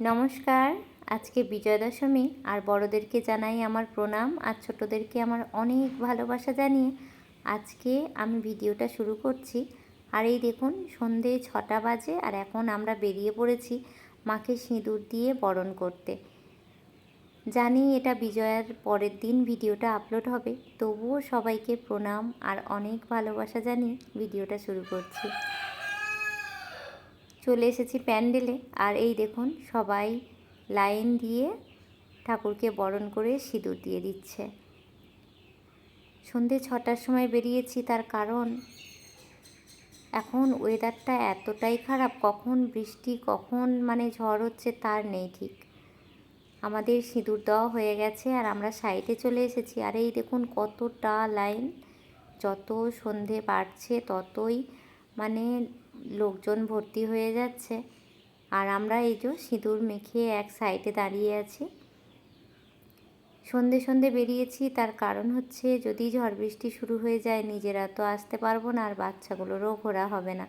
নমস্কার। আজকে বিজয়া দশমী আর বড়দেরকে জানাই আমার প্রণাম, আর ছোটোদেরকে আমার অনেক ভালোবাসা জানিয়ে আজকে আমি ভিডিওটা শুরু করছি। আর এই দেখুন, সন্ধে ছটা বাজে, আর এখন আমরা বেরিয়ে পড়েছি মাকে সিঁদুর দিয়ে বরণ করতে। জানি এটা বিজয়ার পরের দিন ভিডিওটা আপলোড হবে, তবুও সবাইকে প্রণাম আর অনেক ভালোবাসা জানিয়ে ভিডিওটা শুরু করছি। চলে এসেছি প্যান্ডেলে। আর এই দেখুন, সবাই লাইন দিয়ে ঠাকুরকে বরণ করে সিঁদুর দিয়ে দিচ্ছে। সন্ধে ছটার সময় বেরিয়েছি, তার কারণ এখন ওয়েদারটা এতটাই খারাপ, কখন বৃষ্টি, কখন মানে ঝড় হচ্ছে তার নেই ঠিক। আমাদের সিঁদুর দেওয়া হয়ে গেছে আর আমরা সাইডে চলে এসেছি। আর এই দেখুন কতটা লাইন, যত সন্ধে বাড়ছে ততই মানে লোকজন ভর্তি হয়ে যাচ্ছে। আর আমরা এই যে সিঁদুর মেখে এক সাইডে দাঁড়িয়ে আছি। সন্ধে সন্ধে বেরিয়েছি, তার কারণ হচ্ছে যদি ঝড় বৃষ্টি শুরু হয়ে যায়, নিজেরা তো আসতে পারব না আর বাচ্চাগুলোরও ঘোরা হবে না।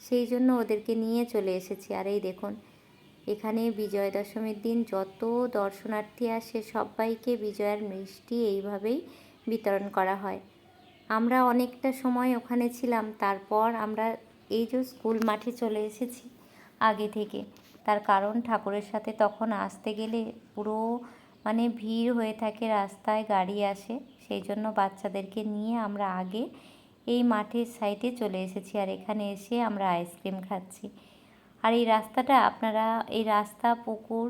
সেই জন্য ওদেরকে নিয়ে চলে এসেছি। আর এই দেখুন, এখানে বিজয় দশমীর দিন যত দর্শনার্থী আসে, সবাইকে বিজয়ার মিষ্টি এইভাবেই বিতরণ করা হয়। আমরা অনেকটা সময় ওখানে ছিলাম, তারপর আমরা এই যে স্কুল মাঠে চলে এসেছি আগে থেকে। তার কারণ ঠাকুরের সাথে তখন আসতে গেলে পুরো মানে ভিড় হয়ে থাকে, রাস্তায় গাড়ি আসে। সেই জন্য বাচ্চাদেরকে নিয়ে আমরা আগে এই মাঠের সাইডে চলে এসেছি আর এখানে এসে আমরা আইসক্রিম খাচ্ছি। আর এই রাস্তাটা আপনারা, এই রাস্তা, পুকুর,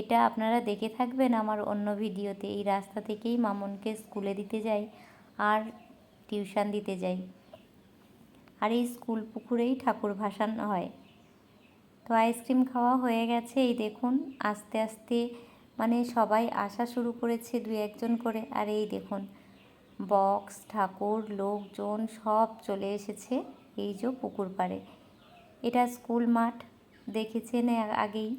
এটা আপনারা দেখে থাকবেন আমার অন্য ভিডিওতে। এই রাস্তা থেকেই মামনকে স্কুলে দিতে যাই। আর টিউশন দিতে যাই। আর এই স্কুল পুকুরেই ঠাকুর ভাসান হয়। তো আইসক্রিম খাওয়া হয়ে গেছে, এই দেখুন, আস্তে আস্তে মানে সবাই আসা শুরু করেছে দু একজন করে। আর এই দেখুন, বক্স, ঠাকুর, লোকজন সব চলে এসেছে এই যে পুকুর পাড়ে। এটা স্কুল মাঠ, দেখেছেন আগেই?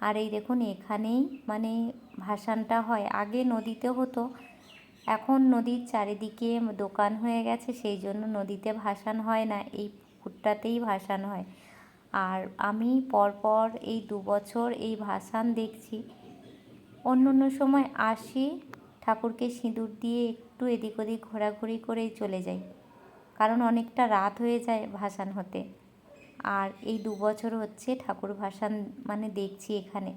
আর এই দেখুন, এখানেই মানে ভাসানটা হয়। আগে নদীতে হতো এখন নদীর চারিদিকে দোকান হয়ে গেছে, সেই জন্য নদীতে ভাসান হয় না, এই পুকুরটাতেই ভাসান হয়। আর আমি পরপর এই দু বছর এই ভাসান দেখছি। অন্য অন্য সময় আসি, ঠাকুরকে সিঁদুর দিয়ে একটু এদিক ওদিক ঘোরাঘুরি করেই চলে যাই। কারণ অনেকটা রাত হয়ে যায় ভাসান হতে। আর এই দু বছর হচ্ছে ঠাকুর ভাসান মানে দেখছি এখানে।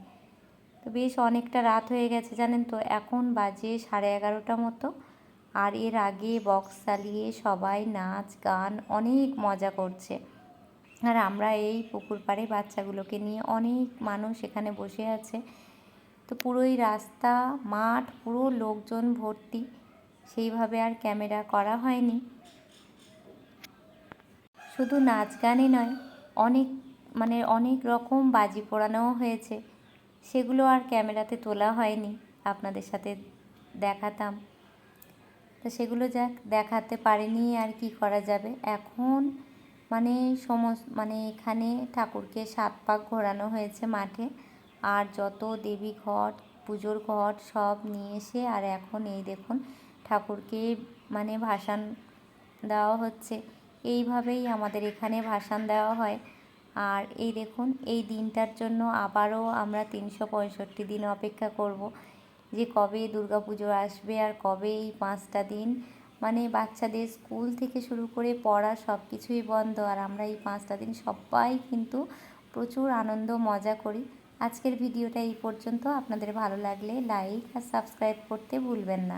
তো বেশ অনেকটা রাত হয়ে গেছে, জানেন তো? এখন বাজে সাড়ে এগারোটা মতো। আর এর আগে বক্স চালিয়ে সবাই নাচ, গান অনেক মজা করছে। আর আমরা এই পুকুর পাড়ে বাচ্চাগুলোকে নিয়ে অনেক মানুষ এখানে বসে আছে। তো পুরোই রাস্তা, মাঠ, পুরো লোকজন ভর্তি। সেইভাবে আর ক্যামেরা করা হয়নি। শুধু নাচ গানই নয়, অনেক মানে অনেক রকম বাজি পোড়ানোও হয়েছে। সেগুলো আর ক্যামেরাতে তোলা হয়নি। আপনাদের সাথে দেখাতাম। তো সেগুলো যাক, দেখাতে পারিনি আর কি করা যাবে। এখন মানে সমস মানে এখানে ঠাকুরকে সাত পাক ঘোরানো হয়েছে মাঠে। আর যত দেবী ঘট, পুজোর ঘট সব নিয়ে এসে আর এখন এই দেখুন ঠাকুরকে মানে ভাসান দেওয়া হচ্ছে। এইভাবেই আমাদের এখানে ভাসান দেওয়া হয়। আর এই দেখুন, এই দিনটার জন্য আবারও আমরা তিনশো পঁয়ষট্টি দিন অপেক্ষা করব যে কবে পুজো আসবে আর কবে এই পাঁচটা দিন। মানে বাচ্চাদের স্কুল থেকে শুরু করে পড়া সব কিছুই বন্ধ আর আমরা এই পাঁচটা দিন সবাই কিন্তু প্রচুর আনন্দ, মজা করি। আজকের ভিডিওটা এই পর্যন্ত। আপনাদের ভালো লাগলে লাইক আর সাবস্ক্রাইব করতে ভুলবেন না।